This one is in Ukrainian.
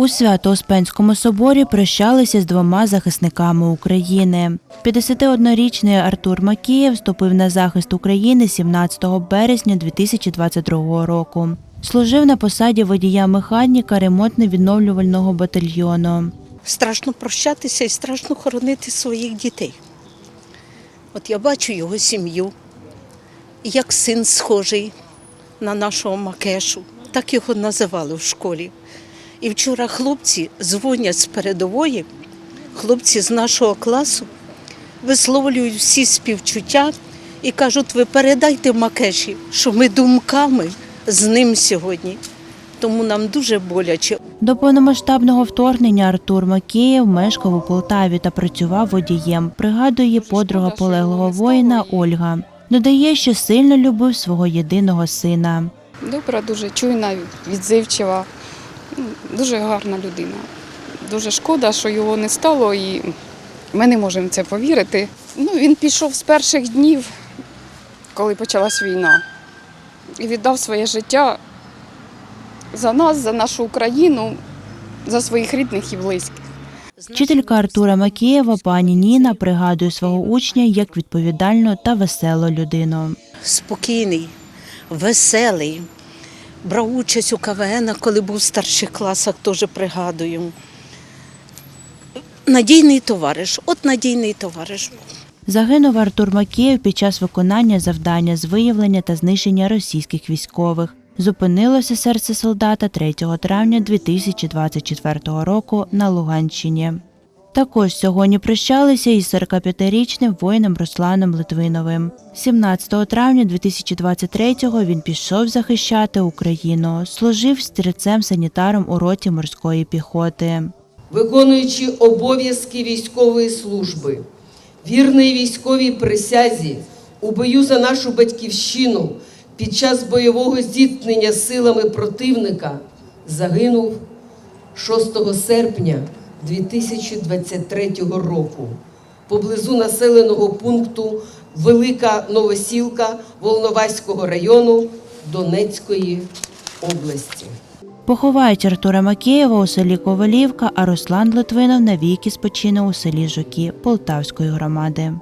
У Свято-Успенському соборі прощалися з двома захисниками України. 51-річний Артур Макієв вступив на захист України 17 березня 2022 року. Служив на посаді водія механіка ремонтно-відновлювального батальйону. Страшно прощатися і страшно хоронити своїх дітей. От я бачу його сім'ю, як син схожий на нашого Макешу, так його називали в школі. І вчора хлопці дзвонять з передової, хлопці з нашого класу висловлюють всі співчуття і кажуть, ви передайте Макеші, що ми думками з ним сьогодні. Тому нам дуже боляче. До повномасштабного вторгнення Артур Макієв мешкав у Полтаві та працював водієм. Пригадує подруга полеглого воїна Ольга. Додає, що сильно любив свого єдиного сина. Добра, дуже чуйна, відзивчива, дуже гарна людина. Дуже шкода, що його не стало, і ми не можемо в це повірити. Ну, він пішов з перших днів, коли почалась війна, і віддав своє життя за нас, за нашу Україну, за своїх рідних і близьких. Вчителька Артура Макієва, пані Ніна, пригадує свого учня як відповідальну та веселу людину. спокійний, веселий. Брав участь у КВН, коли був в старших класах, теж пригадую. Надійний товариш, от надійний товариш. Загинув Артур Макієв під час виконання завдання з виявлення та знищення російських військових. Зупинилося серце солдата 3 травня 2024 року на Луганщині. Також сьогодні прощалися із 45-річним воїном Русланом Литвиновим. 17 травня 2023-го він пішов захищати Україну, служив стрільцем-санітаром у роті морської піхоти. виконуючи обов'язки військової служби, вірний військовій присязі у бою за нашу батьківщину під час бойового зіткнення силами противника загинув 6 серпня 2023 року поблизу населеного пункту Велика Новосілка Волноваського району Донецької області. Поховають Артура Макеєва у селі Ковалівка, а Руслан Литвинов навіки спочине у селі Жуки Полтавської громади.